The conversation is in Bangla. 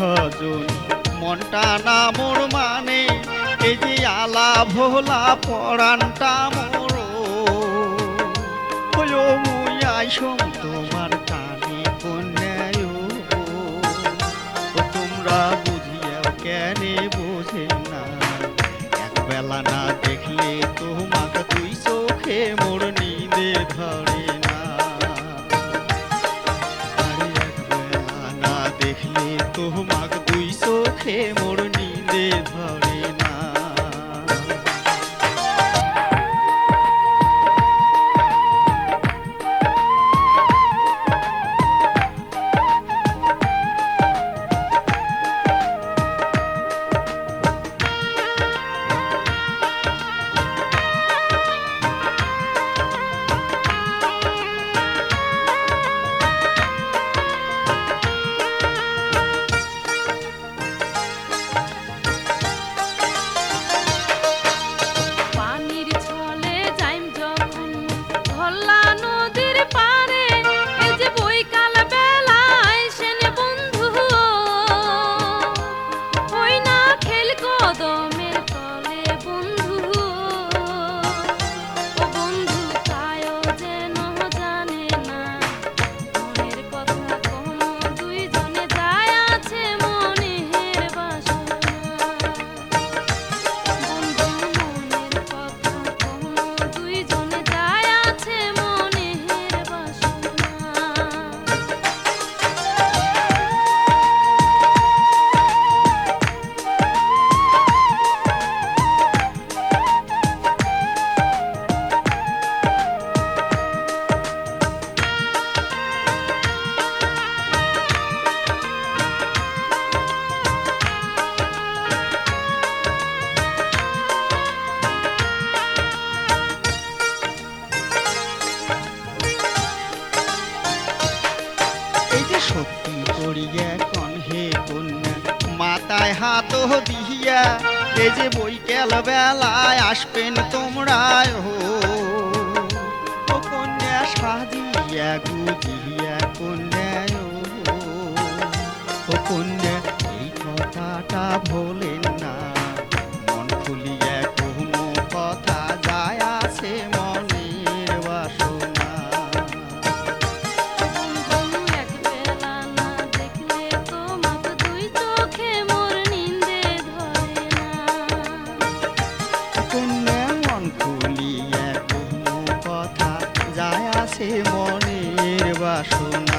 রজনী মনটা না মোর মানে এই যে আলা ভোলা পরানটা মোর। মুই তোমার কানে কন্যায়। তোমরা বুঝিয়াও কেনে বোঝে না। এক বেলা না দেখলে তোমাকে মোর নিদে ধরে এই করি সত্যি করিয়া কনহে কন্যা, মাথায় হাত দিহিয়া এ যে বৈকাল বেলায়, আসবেন তোমরায় হো। কন্যা, সাজিয়া গুজিয়া কন্যা ও কন্যা, এই কথাটা ভোলেন আছে মনের বাসনা।